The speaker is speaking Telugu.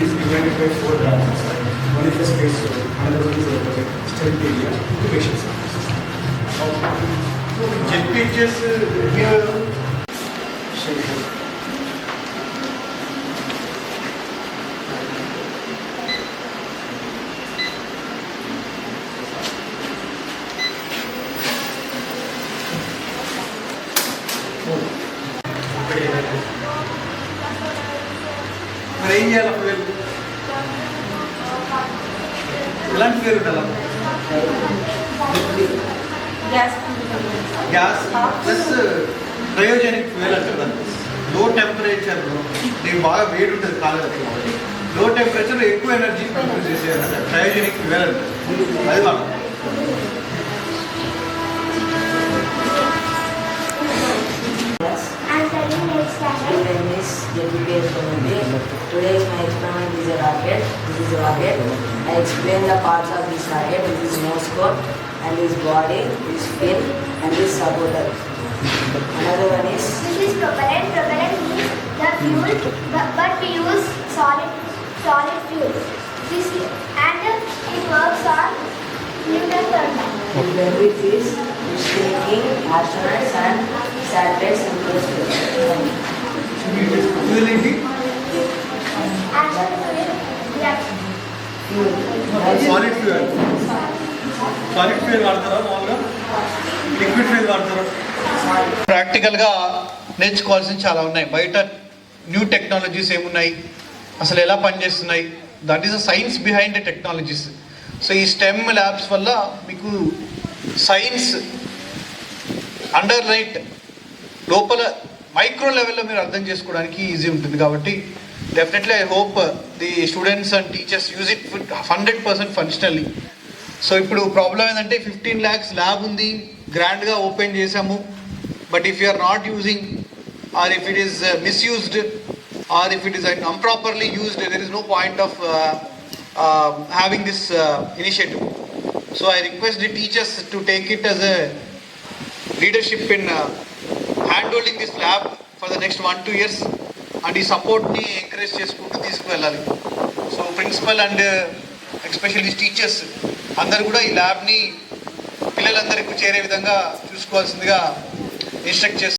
is divided by 4. One is the space zone, another one is the area, surface. So, jet pages here. Shake Thank you. మరి ఏం చేయాలి వీళ్ళు? ఎలాంటి పేరు ఉండాలి gas gas plus cryogenic fuel అంటారు లో టెంపరేచర్లో నీకు బాగా వేడి ఉంటుంది కాలేదు లో టెంపరేచర్ ఎక్కువ ఎనర్జీ ప్రొడ్యూస్ చేసేది క్రయోజెనిక్ ఫ్యూయల్ అంటారు అది మనం I'm studying next standard. Name is JPPS Community. Today is my experiment is a rocket. This is a rocket. I explain the parts of this rocket. This is nose cone and this body, this fin and this supporter. Another one is This is propellant. Propellant means the fuel, but, but we use solid solid fuel. This and it works on Newton per meter. benefit is taking astronauts and satellites in close solid fuel solid fuel వాడతారా మామూలుగా? లిక్విడ్ ఫ్యూయల్ వాడతారా? ప్రాక్టికల్గా నేర్చుకోవాల్సిన చాలా ఉన్నాయి. బయట న్యూ టెక్నాలజీస్ ఏమున్నాయి? అసలు ఎలా పనిచేస్తున్నాయి? That is a science behind the technologies so ఈ స్టెమ్ ల్యాబ్స్ వల్ల మీకు సైన్స్ అండర్ లైట్ లోపల మైక్రో లెవెల్లో మీరు అర్థం చేసుకోవడానికి ఈజీ ఉంటుంది. కాబట్టి definitely I hope the students and teachers use it hundred percent functionally so ఇప్పుడు ప్రాబ్లం ఏంటంటే ఫిఫ్టీన్ ల్యాక్స్ ల్యాబ్ ఉంది గ్రాండ్గా ఓపెన్ చేసాము but if you are not using or if it is misused or if it is unproperly used there is no point of having this initiative so I request the teachers to take it as a leadership in hand holding this lab for the next one two years and ఈ సపోర్ట్ని ఎంకరేజ్ చేసుకుంటూ తీసుకువెళ్ళాలి. So principal and especially teachers అందరు కూడా ఈ ల్యాబ్ని పిల్లలందరికీ చేరే విధంగా చూసుకోవాల్సిందిగా ఇన్స్ట్రక్ట్ చేస్తారు